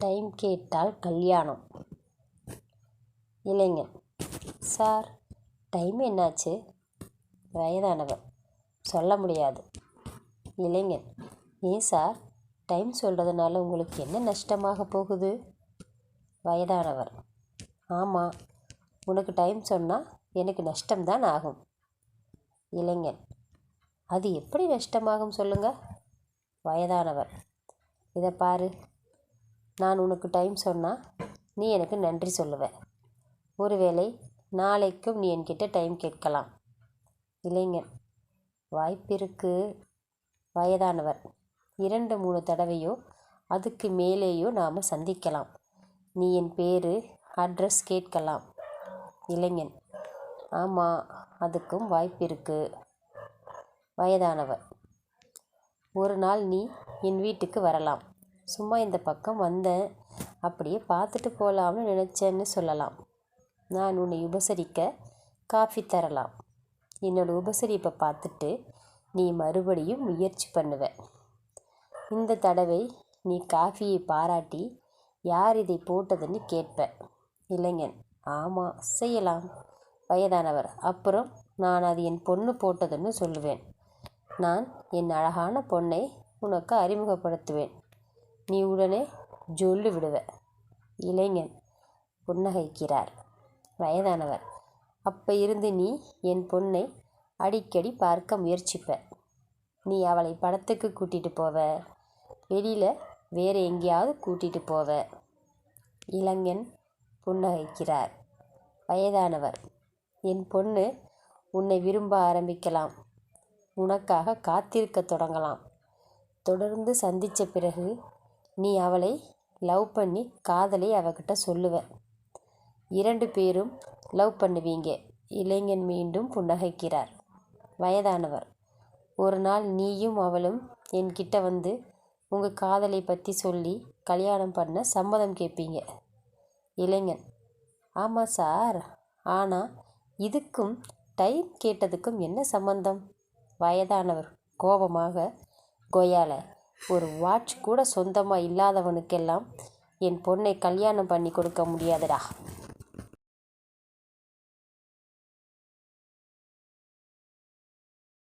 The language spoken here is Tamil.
டைம் கேட்டால் கல்யாணம். இளைஞன் சார் டைம் என்னாச்சு? வயதானவர். சொல்ல முடியாது. இளைஞன் ஏன் சார்? டைம் சொல்கிறதுனால உங்களுக்கு என்ன நஷ்டமாக போகுது? வயதானவர். ஆமாம் உனக்கு டைம் சொன்னால் எனக்கு நஷ்டம்தான் ஆகும். இளைஞன் அது எப்படி நஷ்டமாகும் சொல்லுங்கள் வயதானவர். இதை பாரு நான் உனக்கு டைம் சொன்னால் நீ எனக்கு நன்றி சொல்லுவ. ஒருவேளை நாளைக்கும் நீ என்கிட்ட டைம் கேட்கலாம். இளைஞன் வாய்ப்பிருக்கு வயதானவர். இரண்டு மூணு தடவையோ அதுக்கு மேலேயோ நாம் சந்திக்கலாம். நீ என் பேர் அட்ரஸ் கேட்கலாம். இளைஞன் ஆமாம் அதுக்கும் வாய்ப்பிருக்கு வயதானவர். ஒரு நாள் நீ என் வீட்டுக்கு வரலாம். சும்மா இந்த பக்கம் வந்தேன். அப்படியே பார்த்துட்டு போகலாம்னு நினச்சேன்னு சொல்லலாம். நான் உன்னை உபசரிக்க காஃபி தரலாம். என்னோடய உபசரிப்பை பார்த்துட்டு நீ மறுபடியும் முயற்சி பண்ணுவ. இந்த தடவை நீ காஃபியை பாராட்டி யார் இதை போட்டதுன்னு கேட்ப. இளைஞன் ஆமாம் செய்யலாம். வயதானவர். அப்புறம் நான் அது என் பொண்ணு போட்டதுன்னு சொல்லுவேன். நான் என் அழகான பொண்ணை உனக்கு அறிமுகப்படுத்துவேன். நீ உடனே ஜொல்லு விடுவ. இளைஞன் புன்னகைக்கிறார். வயதானவர். அப்போ இருந்து நீ என் பொண்ணை அடிக்கடி பார்க்க முயற்சிப்ப. நீ அவளை படத்துக்கு கூட்டிகிட்டு போவ. வெளியில் வேறு எங்கேயாவது கூட்டிகிட்டு போவ. இளைஞன் புன்னகைக்கிறார். வயதானவர். என் பொண்ணு உன்னை விரும்ப ஆரம்பிக்கலாம். உனக்காக காத்திருக்க தொடங்கலாம். தொடர்ந்து சந்தித்த பிறகு நீ அவளை லவ் பண்ணி காதலை அவகிட்ட சொல்லுவ. இரண்டு பேரும் லவ் பண்ணுவீங்க. இளைஞன் மீண்டும் புன்னகைக்கிறார். வயதானவர். ஒரு நாள் நீயும் அவளும் என்கிட்ட வந்து உங்கள் காதலை பற்றி சொல்லி கல்யாணம் பண்ண சம்மதம் கேட்பீங்க இளைஞன். ஆமாம் சார். ஆனால் இதுக்கும் டைம் கேட்டதுக்கும் என்ன சம்பந்தம்? வயதானவர். கோபமாக கொயால ஒரு வாட்ச் கூட சொந்தமாக இல்லாதவனுக்கெல்லாம் என் பொண்ணை கல்யாணம் பண்ணி கொடுக்க முடியாதுடா.